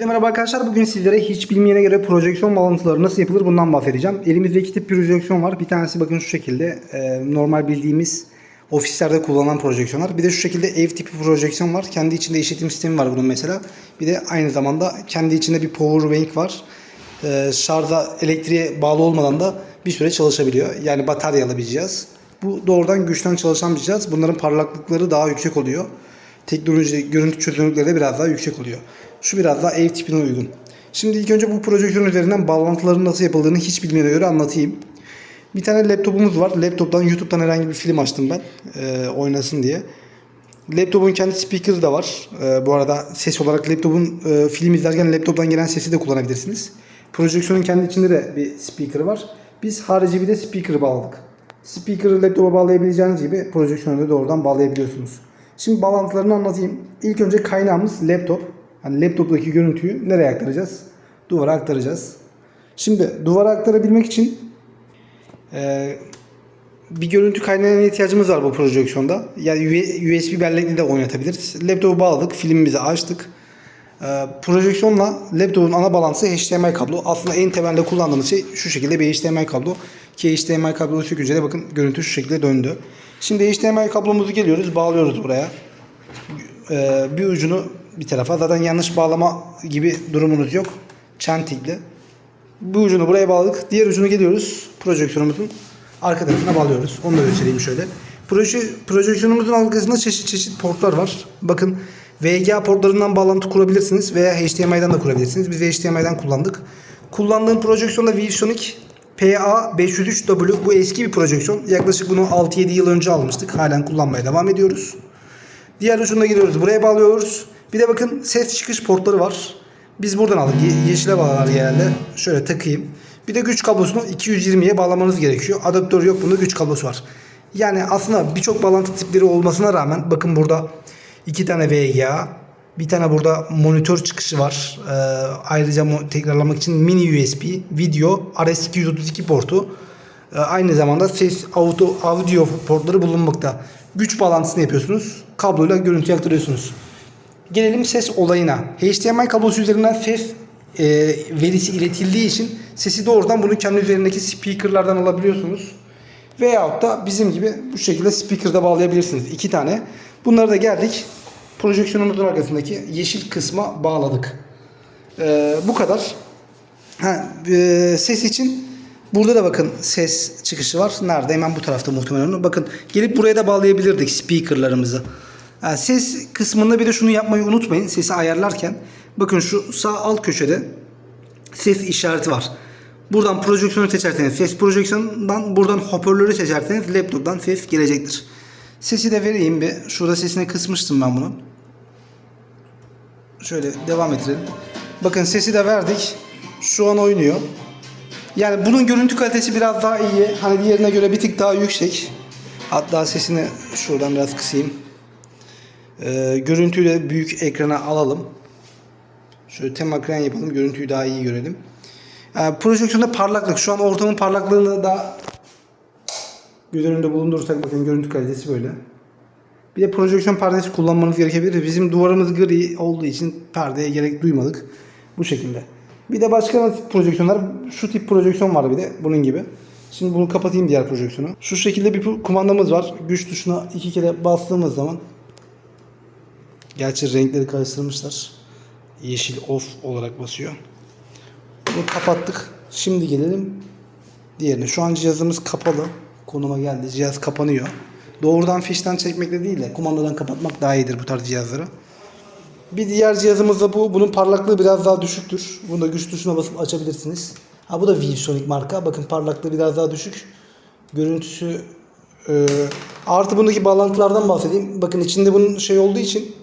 Herkese merhaba arkadaşlar. Bugün sizlere hiç bilmeyene göre projeksiyon bağlantıları nasıl yapılır bundan bahsedeceğim. Elimizde iki tip projeksiyon var. Bir tanesi bakın şu şekilde e, normal bildiğimiz ofislerde kullanılan projeksiyonlar. Bir de şu şekilde ev tipi projeksiyon var. Kendi içinde işletim sistemi var bunun mesela. Bir de aynı zamanda kendi içinde bir power bank var. E, şarja elektriğe bağlı olmadan da bir süre çalışabiliyor. Yani bataryalı bir cihaz. Bu doğrudan güçten çalışan bir cihaz. Bunların parlaklıkları daha yüksek oluyor teknoloji görüntü çözünürlükleri de biraz daha yüksek oluyor. Şu biraz daha ev tipine uygun. Şimdi ilk önce bu projeksiyon üzerinden bağlantıların nasıl yapıldığını hiç bilmeyene göre anlatayım. Bir tane laptopumuz var. Laptoptan YouTube'dan herhangi bir film açtım ben e, oynasın diye. Laptopun kendi speaker'ı da var. E, bu arada ses olarak laptopun e, film izlerken laptoptan gelen sesi de kullanabilirsiniz. Projeksiyonun kendi içinde de bir speaker var. Biz harici bir de speaker bağladık. Speaker'ı laptopa bağlayabileceğiniz gibi projeksiyonu da doğrudan bağlayabiliyorsunuz. Şimdi bağlantılarını anlatayım. İlk önce kaynağımız laptop. Hani laptoptaki görüntüyü nereye aktaracağız? Duvara aktaracağız. Şimdi duvara aktarabilmek için eee, bir görüntü kaynağına ihtiyacımız var bu projeksiyonda. Yani USB bellekle de oynatabiliriz. Laptopu bağladık, filmimizi açtık. Ee, projeksiyonla laptopun ana bağlantısı HDMI kablo. Aslında en temelde kullandığımız şey şu şekilde bir HDMI kablo. Ki HDMI kabloyu sökünce de bakın görüntü şu şekilde döndü. Şimdi HDMI kablomuzu geliyoruz, bağlıyoruz buraya. Ee, bir ucunu bir tarafa. Zaten yanlış bağlama gibi durumunuz yok. Çentikli. Bir ucunu buraya bağladık. Diğer ucunu geliyoruz. Projeksiyonumuzun arka tarafına bağlıyoruz. Onu da göstereyim şöyle. Proje, projeksiyonumuzun arkasında çeşit çeşit portlar var. Bakın VGA portlarından bağlantı kurabilirsiniz veya HDMI'den de kurabilirsiniz. Biz HDMI'den kullandık. Kullandığım projeksiyonda ViewSonic PA503W. Bu eski bir projeksiyon. Yaklaşık bunu 6-7 yıl önce almıştık. Halen kullanmaya devam ediyoruz. Diğer ucuna giriyoruz. Buraya bağlıyoruz. Bir de bakın ses çıkış portları var. Biz buradan aldık. Ye- yeşile bağlar genelde. Şöyle takayım. Bir de güç kablosunu 220'ye bağlamanız gerekiyor. Adaptör yok bunda güç kablosu var. Yani aslında birçok bağlantı tipleri olmasına rağmen bakın burada iki tane VGA, bir tane burada monitör çıkışı var. Ee, ayrıca tekrarlamak için mini USB, video, RS232 portu. Ee, aynı zamanda ses, auto, audio portları bulunmakta. Güç bağlantısını yapıyorsunuz. Kabloyla görüntü aktarıyorsunuz. Gelelim ses olayına. HDMI kablosu üzerinden ses e, verisi iletildiği için sesi doğrudan bunu kendi üzerindeki speakerlardan alabiliyorsunuz. Veyahut da bizim gibi bu şekilde speaker'da bağlayabilirsiniz. iki tane. Bunları da geldik. Projeksiyonumuzun arkasındaki yeşil kısma bağladık. Ee, bu kadar. Ha, e, ses için burada da bakın ses çıkışı var. Nerede? Hemen bu tarafta muhtemelen. Bakın gelip buraya da bağlayabilirdik speakerlarımızı. Ha, ses kısmında bir de şunu yapmayı unutmayın. Sesi ayarlarken bakın şu sağ alt köşede ses işareti var. Buradan projeksiyonu seçerseniz ses projeksiyonundan buradan hoparlörü seçerseniz laptoptan ses gelecektir. Sesi de vereyim bir. Şurada sesini kısmıştım ben bunu. Şöyle devam ettirelim. Bakın sesi de verdik. Şu an oynuyor. Yani bunun görüntü kalitesi biraz daha iyi. Hani diğerine göre bir tık daha yüksek. Hatta sesini şuradan biraz kısayım. Ee, görüntüyü de büyük ekrana alalım. Şöyle tem ekran yapalım. Görüntüyü daha iyi görelim. Ee, projeksiyonda parlaklık. Şu an ortamın parlaklığını da göz önünde bulundurursak bakın görüntü kalitesi böyle. Bir de projeksiyon perdesi kullanmanız gerekebilir. Bizim duvarımız gri olduğu için perdeye gerek duymadık. Bu şekilde. Bir de başka projeksiyonlar. Şu tip projeksiyon var bir de bunun gibi. Şimdi bunu kapatayım diğer projeksiyonu. Şu şekilde bir kumandamız var. Güç tuşuna iki kere bastığımız zaman Gerçi renkleri karıştırmışlar. Yeşil off olarak basıyor. Bunu kapattık. Şimdi gelelim diğerine. Şu an cihazımız kapalı. Konuma geldi. Cihaz kapanıyor. Doğrudan fişten çekmekle değil de kumandadan kapatmak daha iyidir bu tarz cihazları. Bir diğer cihazımız da bu. Bunun parlaklığı biraz daha düşüktür. Bunu da güç tuşuna basıp açabilirsiniz. Ha bu da ViewSonic marka. Bakın parlaklığı biraz daha düşük. Görüntüsü e, artı bundaki bağlantılardan bahsedeyim. Bakın içinde bunun şey olduğu için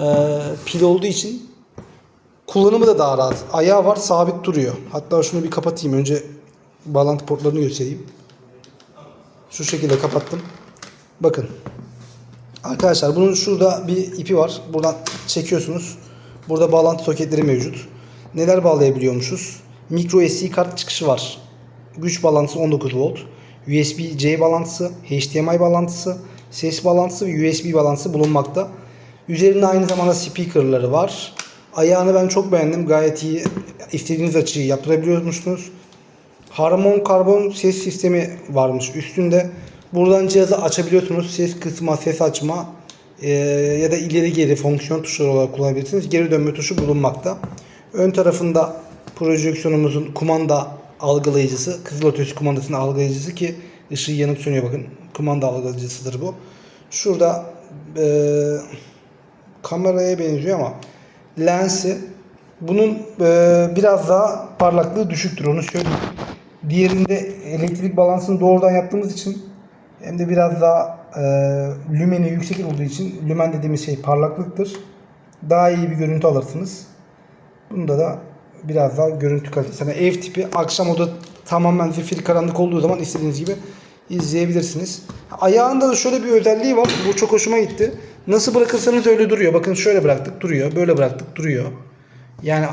e, pil olduğu için kullanımı da daha rahat. Ayağı var sabit duruyor. Hatta şunu bir kapatayım. Önce bağlantı portlarını göstereyim. Şu şekilde kapattım. Bakın. Arkadaşlar bunun şurada bir ipi var. Buradan çekiyorsunuz. Burada bağlantı soketleri mevcut. Neler bağlayabiliyormuşuz? Micro SD kart çıkışı var. Güç bağlantısı 19 volt. USB-C bağlantısı, HDMI bağlantısı, ses bağlantısı ve USB bağlantısı bulunmakta. Üzerinde aynı zamanda speakerları var. Ayağını ben çok beğendim. Gayet iyi. İstediğiniz açıyı yaptırabiliyormuşsunuz. Harman karbon ses sistemi varmış üstünde. Buradan cihazı açabiliyorsunuz. Ses kısma, ses açma eee, ya da ileri geri fonksiyon tuşları olarak kullanabilirsiniz. Geri dönme tuşu bulunmakta. Ön tarafında projeksiyonumuzun kumanda algılayıcısı, kızılötesi kumandasının algılayıcısı ki ışığı yanıp sönüyor bakın. Kumanda algılayıcısıdır bu. Şurada eee, kameraya benziyor ama lensi bunun eee, biraz daha parlaklığı düşüktür onu söyleyeyim. Diğerinde elektrik balansını doğrudan yaptığımız için hem de biraz daha eee lümeni yüksek olduğu için lümen dediğimiz şey parlaklıktır. Daha iyi bir görüntü alırsınız. Bunda da biraz daha görüntü kalitesi. Yani ev tipi akşam oda tamamen zifiri karanlık olduğu zaman istediğiniz gibi izleyebilirsiniz. Ayağında da şöyle bir özelliği var. Bu çok hoşuma gitti. Nasıl bırakırsanız öyle duruyor. Bakın şöyle bıraktık duruyor. Böyle bıraktık duruyor. Yani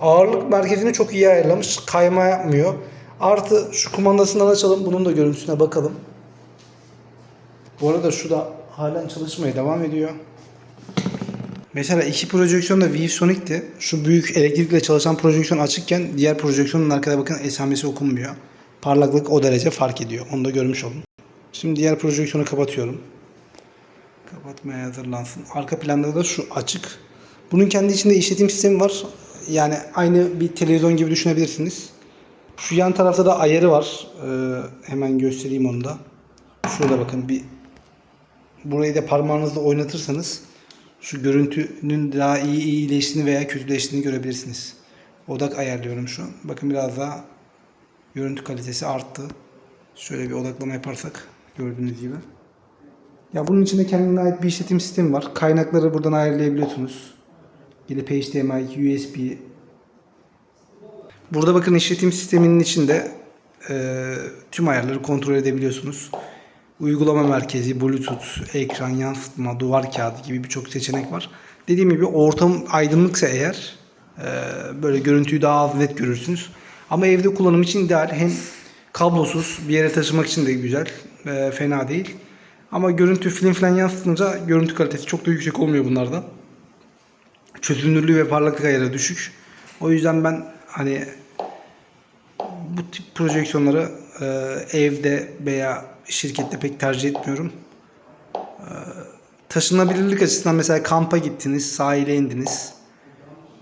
ağırlık merkezini çok iyi ayarlamış. Kayma yapmıyor. Artı şu kumandasından açalım. Bunun da görüntüsüne bakalım. Bu arada şu da halen çalışmaya devam ediyor. Mesela iki projeksiyon da ViewSonic'ti. Şu büyük elektrikle çalışan projeksiyon açıkken diğer projeksiyonun arkada bakın esamesi okunmuyor. Parlaklık o derece fark ediyor. Onu da görmüş olun. Şimdi diğer projeksiyonu kapatıyorum. Kapatmaya hazırlansın. Arka planda da şu açık. Bunun kendi içinde işletim sistemi var. Yani aynı bir televizyon gibi düşünebilirsiniz. Şu yan tarafta da ayarı var. Ee, hemen göstereyim onu da. Şurada bakın bir burayı da parmağınızla oynatırsanız şu görüntünün daha iyi iyileştiğini veya kötüleştiğini görebilirsiniz. Odak ayarlıyorum şu. Bakın biraz daha görüntü kalitesi arttı. Şöyle bir odaklama yaparsak gördüğünüz gibi. Ya bunun içinde kendine ait bir işletim sistemi var. Kaynakları buradan ayarlayabiliyorsunuz. Gidip HDMI, USB. Burada bakın işletim sisteminin içinde e, tüm ayarları kontrol edebiliyorsunuz. Uygulama merkezi, bluetooth, ekran, yansıtma, duvar kağıdı gibi birçok seçenek var. Dediğim gibi ortam aydınlıksa eğer e, böyle görüntüyü daha az net görürsünüz. Ama evde kullanım için ideal. Hem kablosuz bir yere taşımak için de güzel. e, fena değil. Ama görüntü film falan yansıtınca görüntü kalitesi çok da yüksek olmuyor bunlarda. Çözünürlüğü ve parlaklık ayarı düşük. O yüzden ben hani bu tip projeksiyonları e, evde veya şirkette pek tercih etmiyorum. E, taşınabilirlik açısından mesela kampa gittiniz, sahile indiniz.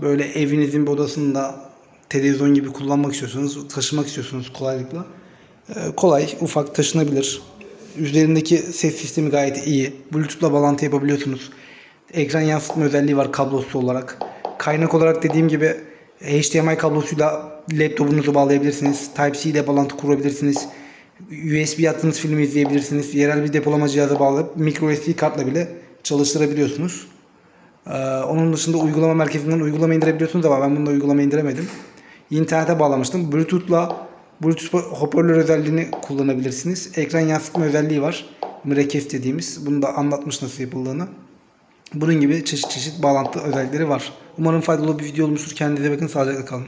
Böyle evinizin bir odasında televizyon gibi kullanmak istiyorsanız, taşımak istiyorsunuz kolaylıkla. E, kolay, ufak taşınabilir. Üzerindeki ses sistemi gayet iyi. Bluetooth'la bağlantı yapabiliyorsunuz. Ekran yansıtma özelliği var kablosuz olarak. Kaynak olarak dediğim gibi HDMI kablosuyla laptopunuzu bağlayabilirsiniz. Type-C ile bağlantı kurabilirsiniz. USB attığınız filmi izleyebilirsiniz. Yerel bir depolama cihazı bağlayıp micro SD kartla bile çalıştırabiliyorsunuz. Ee, onun dışında uygulama merkezinden uygulama indirebiliyorsunuz ama ben bunda uygulama indiremedim. İnternete bağlamıştım. Bluetooth'la Bluetooth hoparlör özelliğini kullanabilirsiniz. Ekran yansıtma özelliği var. Mrekes dediğimiz. Bunu da anlatmış nasıl yapıldığını. Bunun gibi çeşit çeşit bağlantı özellikleri var. Umarım faydalı bir video olmuştur. Kendinize bakın. Sağlıcakla kalın.